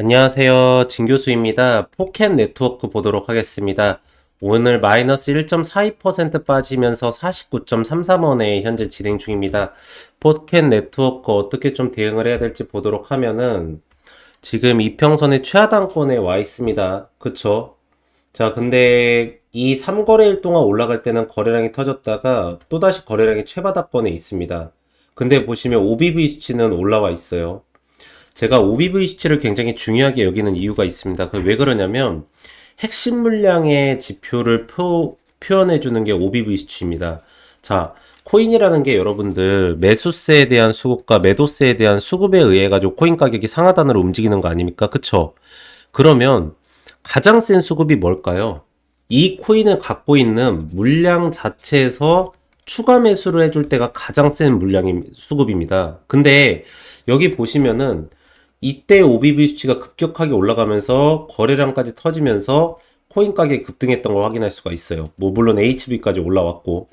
안녕하세요. 진 교수입니다. 포켓 네트워크 보도록 하겠습니다. 오늘 마이너스 1.42% 빠지면서 49.33원에 현재 진행 중입니다. 포켓 네트워크 어떻게 좀 대응을 해야 될지 보도록 하면은 지금 이평선의 최하단권에 와 있습니다. 그쵸? 자, 근데 이 3거래일 동안 올라갈 때는 거래량이 터졌다가 또다시 거래량이 최바닥권에 있습니다. 근데 보시면 OBV 수치는 올라와 있어요. 제가 OBV 수치를 굉장히 중요하게 여기는 이유가 있습니다. 그 왜 그러냐면 핵심 물량의 지표를 표, 표현해 주는 게 OBV 수치입니다. 자, 코인이라는 게 여러분들 매수세에 대한 수급과 매도세에 대한 수급에 의해 가지고 코인 가격이 상하단으로 움직이는 거 아닙니까? 그쵸? 그러면 가장 센 수급이 뭘까요? 이 코인을 갖고 있는 물량 자체에서 추가 매수를 해줄 때가 가장 센 물량이 수급입니다. 근데 여기 보시면은 이때 OBV 수치가 급격하게 올라가면서 거래량까지 터지면서 코인 가격이 급등했던 걸 확인할 수가 있어요. 뭐 물론 HB까지 올라왔고.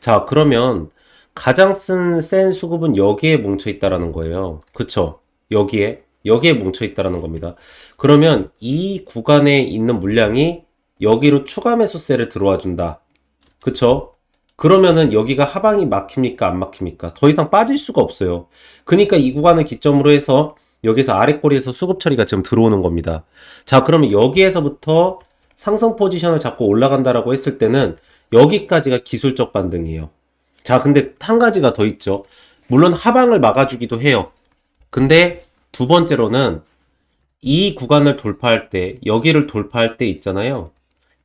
자, 그러면 가장 쓴 센 수급은 여기에 뭉쳐 있다라는 거예요. 그쵸? 여기에 여기에 뭉쳐 있다라는 겁니다. 그러면 이 구간에 있는 물량이 여기로 추가 매수세를 들어와 준다. 그쵸? 그러면은 여기가 하방이 막힙니까? 안 막힙니까? 더 이상 빠질 수가 없어요. 그러니까 이 구간을 기점으로 해서 여기서 아랫꼬리에서 수급 처리가 지금 들어오는 겁니다. 자, 그러면 여기에서부터 상승 포지션을 잡고 올라간다라고 했을 때는 여기까지가 기술적 반등이에요. 자, 근데 한 가지가 더 있죠. 물론 하방을 막아주기도 해요. 근데 두 번째로는 이 구간을 돌파할 때, 여기를 돌파할 때 있잖아요.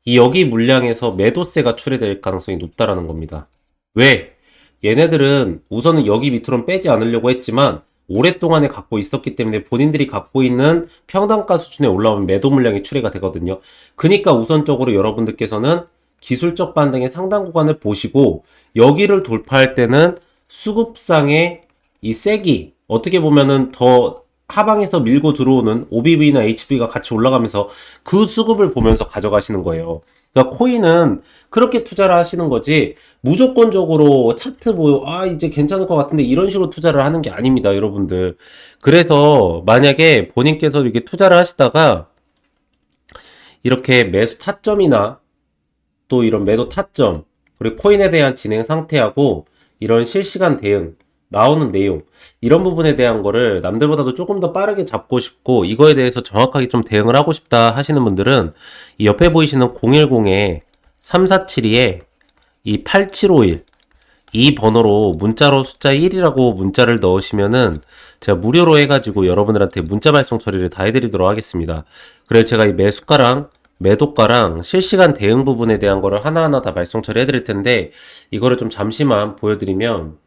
이 여기 물량에서 매도세가 출해될 가능성이 높다라는 겁니다. 왜? 얘네들은 우선은 여기 밑으로는 빼지 않으려고 했지만 오랫동안에 갖고 있었기 때문에 본인들이 갖고 있는 평단가 수준에 올라오면 매도 물량이 출해가 되거든요. 그러니까 우선적으로 여러분들께서는 기술적 반등의 상당 구간을 보시고 여기를 돌파할 때는 수급상의 이 세기 어떻게 보면은 더 하방에서 밀고 들어오는 OBV나 HV가 같이 올라가면서 그 수급을 보면서 가져가시는 거예요. 그러니까 코인은 그렇게 투자를 하시는 거지 무조건적으로 차트 보여 아 이제 괜찮을 것 같은데 이런 식으로 투자를 하는 게 아닙니다, 여러분들. 그래서 만약에 본인께서 이렇게 투자를 하시다가 이렇게 매수 타점이나 또 이런 매도 타점 그리고 코인에 대한 진행 상태하고 이런 실시간 대응 나오는 내용 이런 부분에 대한 거를 남들보다도 조금 더 빠르게 잡고 싶고 이거에 대해서 정확하게 좀 대응을 하고 싶다 하시는 분들은 이 옆에 보이시는 010에 3472에 이 8751, 이 번호로 문자로 숫자 1이라고 문자를 넣으시면은 제가 무료로 해가지고 여러분들한테 문자 발송 처리를 다 해드리도록 하겠습니다. 그래서 제가 이 매수가랑 매도가랑 실시간 대응 부분에 대한 거를 하나하나 다 발송 처리 해드릴 텐데 이거를 좀 잠시만 보여드리면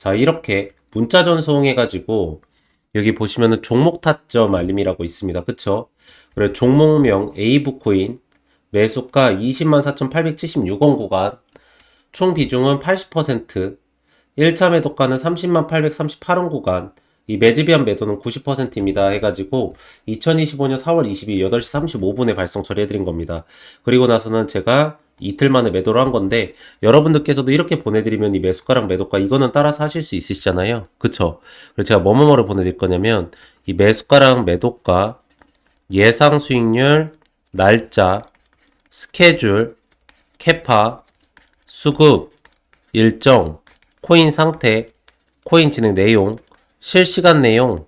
자 이렇게 문자 전송해가지고 여기 보시면은 종목 타점 알림이라고 있습니다. 그쵸? 그래 종목명 에이브코인 매수가 204,876원 구간 총 비중은 80%, 1차 매도가는 30만 838원 구간, 이 매집이한 매도는 90%입니다. 해가지고 2025년 4월 22일 8시 35분에 발송 처리해드린 겁니다. 그리고 나서는 제가 이틀 만에 매도를 한 건데 여러분들께서도 이렇게 보내드리면 이 매수가랑 매도가 이거는 따라서 하실 수 있으시잖아요. 그쵸? 그래서 제가 뭐뭐뭐를 보내드릴 거냐면 이 매수가랑 매도가 예상 수익률, 날짜, 스케줄, 캐파, 수급, 일정, 코인 상태, 코인 진행 내용, 실시간 내용,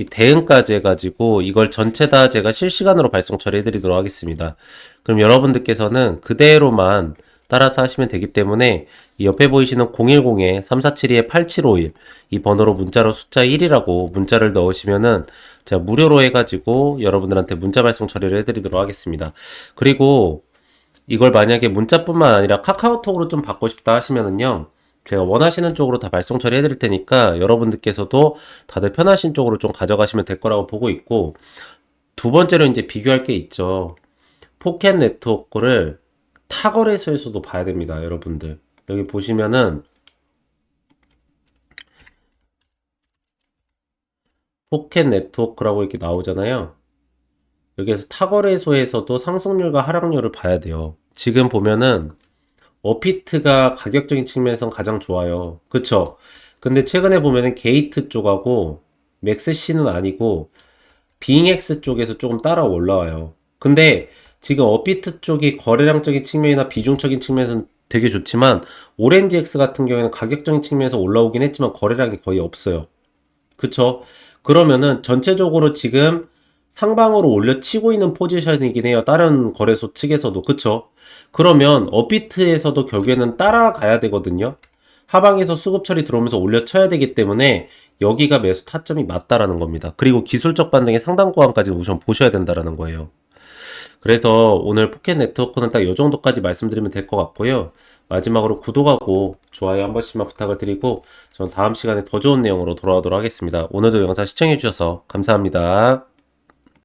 이 대응까지 해가지고 이걸 전체 다 제가 실시간으로 발송 처리해드리도록 하겠습니다. 그럼 여러분들께서는 그대로만 따라서 하시면 되기 때문에 이 옆에 보이시는 010에 3472-8751 이 번호로 문자로 숫자 1이라고 문자를 넣으시면은 제가 무료로 해가지고 여러분들한테 문자 발송 처리를 해드리도록 하겠습니다. 그리고 이걸 만약에 문자뿐만 아니라 카카오톡으로 좀 받고 싶다 하시면은요. 제가 원하시는 쪽으로 다 발송 처리해 드릴 테니까 여러분들께서도 다들 편하신 쪽으로 좀 가져가시면 될 거라고 보고 있고 두 번째로 이제 비교할 게 있죠. 포켓 네트워크를 타거래소에서도 봐야 됩니다, 여러분들. 여기 보시면은 포켓 네트워크라고 이렇게 나오잖아요. 여기에서 타거래소에서도 상승률과 하락률을 봐야 돼요. 지금 보면은 어피트가 가격적인 측면에선 가장 좋아요. 그쵸? 근데 최근에 보면은 게이트 쪽하고 맥스C는 아니고 빙엑스 쪽에서 조금 따라 올라와요. 근데 지금 업비트 쪽이 거래량적인 측면이나 비중적인 측면에서는 되게 좋지만 오렌지엑스 같은 경우에는 가격적인 측면에서 올라오긴 했지만 거래량이 거의 없어요. 그쵸? 그러면은 전체적으로 지금 상방으로 올려치고 있는 포지션이긴 해요. 다른 거래소 측에서도. 그쵸? 그러면 업비트에서도 결국에는 따라가야 되거든요. 하방에서 수급 처리 들어오면서 올려쳐야 되기 때문에 여기가 매수 타점이 맞다라는 겁니다. 그리고 기술적 반등의 상당 구간까지 우선 보셔야 된다라는 거예요. 그래서 오늘 포켓 네트워크는 딱 이 정도까지 말씀드리면 될 것 같고요. 마지막으로 구독하고 좋아요 한 번씩만 부탁을 드리고 저는 다음 시간에 더 좋은 내용으로 돌아오도록 하겠습니다. 오늘도 영상 시청해주셔서 감사합니다.